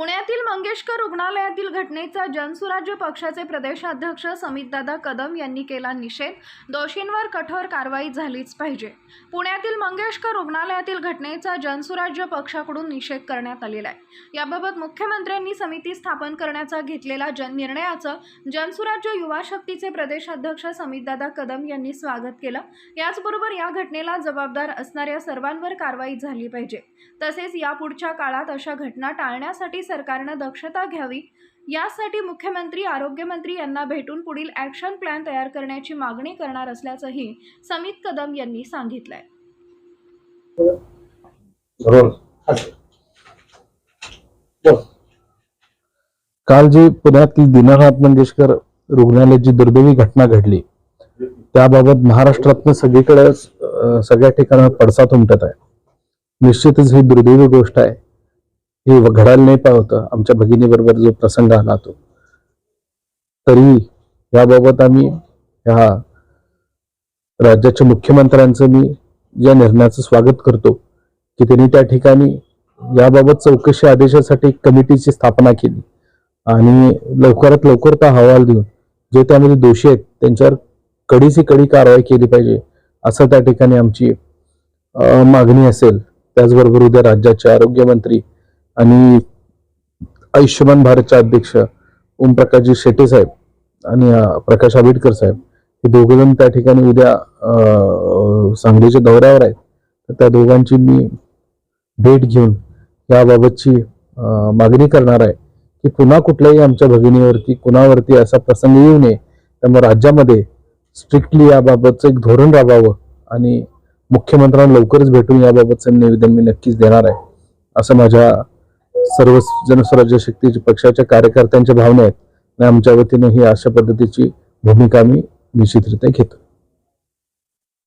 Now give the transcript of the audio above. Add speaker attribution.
Speaker 1: पुण्यातील मंगेशकर रुग्णालयातील घटनेचा जनसुराज्य पक्षाचे प्रदेशाध्यक्ष समितदादा कदम यांनी केला निषेध. दोषींवर कठोर कारवाई झालीच पाहिजे. पुण्यातील मंगेशकर रुग्णालयातील घटनेचा जनसुराज्य पक्षाकडून निषेध करण्यात आलेला आहे. याबाबत मुख्यमंत्र्यांनी समिती स्थापन करण्याचा घेतलेला जन निर्णयाचं जनसुराज्य युवा शक्तीचे प्रदेशाध्यक्ष समितदादा कदम यांनी स्वागत केलं. याचबरोबर या घटनेला जबाबदार असणाऱ्या सर्वांवर कारवाई झाली पाहिजे. तसेच यापुढच्या काळात अशा घटना टाळण्यासाठी सरकारनं दक्षता घ्यावी यासाठी मुख्यमंत्री आरोग्यमंत्री यांना भेटून पुढील ॲक्शन प्लॅन तयार करण्याची मागणी करणार असल्याचंही समित कदम यांनी सांगितलंय.
Speaker 2: काल जी पुण्यातील दीनानाथ मंगेशकर रुग्णालयात जी दुर्दैवी घटना घडली त्याबाबत महाराष्ट्रातनं सगळीकडे सगळ्या ठिकाणी पडसाद उमटत आहे. निश्चितच ही दुर्दैवी गोष्ट आहे. हे घडायला नाही पाहतं आमच्या भगिनीबरोबर जो प्रसंग आला तो. तरी याबाबत आम्ही ह्या राज्याच्या मुख्यमंत्र्यांचं मी या निर्णयाचं स्वागत करतो की त्यांनी त्या ठिकाणी याबाबत चौकशी आदेशासाठी कमिटीची स्थापना केली आणि लवकरात लवकर तो अहवाल देऊन जे त्यामध्ये दोषी आहेत त्यांच्यावर कडीची कडी कारवाई केली पाहिजे असं त्या ठिकाणी आमची मागणी असेल. त्याचबरोबर उद्या राज्याचे आरोग्यमंत्री आणि आयुष्यमान भारतचे अध्यक्ष ओमप्रकाशजी शेटे साहेब आणि प्रकाश आंबेडकर साहेब हे दोघंजण त्या ठिकाणी उद्या सांगलीच्या दौऱ्यावर आहेत. तर त्या दोघांची मी भेट घेऊन याबाबतची मागणी करणार आहे की पुन्हा कुठल्याही आमच्या भगिनीवरती कुणावरती असा प्रसंग येऊ नये. त्यामुळे राज्यामध्ये स्ट्रिक्टली याबाबतचं एक धोरण राबावं आणि मुख्यमंत्र्यांना लवकरच भेटून याबाबतचं निवेदन मी नक्कीच देणार आहे. असं माझ्या सर्व जनस्वराज्य शक्तीच्या पक्षाच्या कार्यकर्त्यांच्या भावना आहेत. आणि आमच्या वतीनं ही अशा पद्धतीची भूमिका मी निश्चितरित्या घेतो.